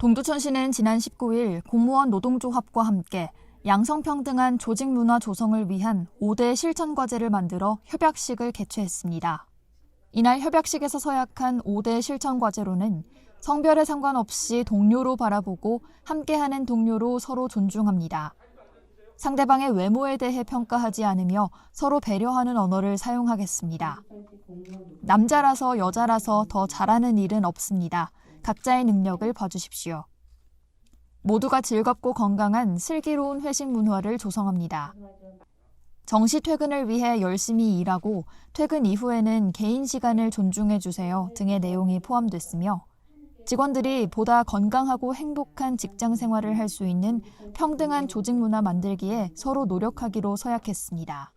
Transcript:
동두천시는 지난 19일 공무원 노동조합과 함께 양성평등한 조직 문화 조성을 위한 5대 실천과제를 만들어 협약식을 개최했습니다. 이날 협약식에서 서약한 5대 실천과제로는 성별에 상관없이 동료로 바라보고 함께하는 동료로 서로 존중합니다. 상대방의 외모에 대해 평가하지 않으며 서로 배려하는 언어를 사용하겠습니다. 남자라서 여자라서 더 잘하는 일은 없습니다. 각자의 능력을 봐주십시오. 모두가 즐겁고 건강한 슬기로운 회식 문화를 조성합니다. 정시 퇴근을 위해 열심히 일하고 퇴근 이후에는 개인 시간을 존중해 주세요 등의 내용이 포함됐으며 직원들이 보다 건강하고 행복한 직장 생활을 할 수 있는 평등한 조직 문화 만들기에 서로 노력하기로 서약했습니다.